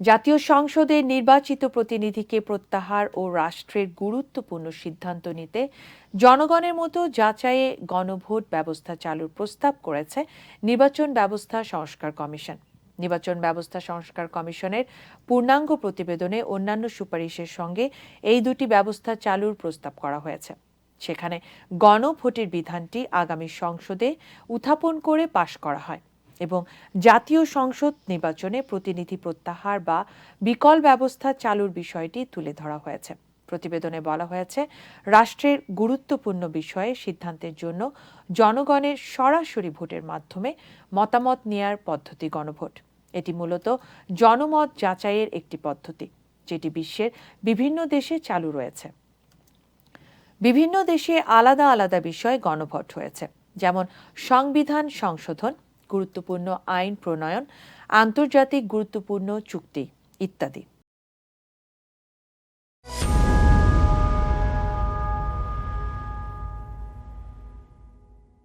জাতীয় সংসদের নির্বাচিত প্রতিনিধিকে প্রত্যাহার ও রাষ্ট্রের গুরুত্বপূর্ণ সিদ্ধান্ত নিতে জনগণের মতো যাচাইয়ে গণভোট ব্যবস্থা চালুর প্রস্তাব করেছে নির্বাচন ব্যবস্থা সংস্কার কমিশন। নির্বাচন ব্যবস্থা সংস্কার কমিশনের পূর্ণাঙ্গ প্রতিবেদনে অন্যান্য সুপারিশের সঙ্গে এই দুটি ব্যবস্থা চালুর প্রস্তাব করা হয়েছে। সেখানে গণভোটের বিধানটি আগামী সংসদে উত্থাপন করে পাশ করা হয়। এবং জাতীয় সংসদ নির্বাচনে প্রতিনিধি প্রত্যাহার বা বিকল ব্যবস্থা চালুর বিষয়টি তুলে ধরা হয়েছে। প্রতিবেদনে বলা হয়েছে, রাষ্ট্রের গুরুত্বপূর্ণ বিষয়ে সিদ্ধান্তের জন্য জনগণের সরাসরি ভোটের মাধ্যমে মতামত নেয়ার পদ্ধতি গণভোট। এটি মূলত জনমত যাচাইয়ের একটি পদ্ধতি, যেটি বিশ্বের বিভিন্ন দেশে চালু রয়েছে। বিভিন্ন দেশে আলাদা আলাদা বিষয়ে গণভোট হয়েছে, যেমন সংবিধান সংশোধন গুরুত্বপূর্ণ আইন প্রণয়ন আন্তর্জাতিক গুরুত্বপূর্ণ চুক্তি ইত্যাদি।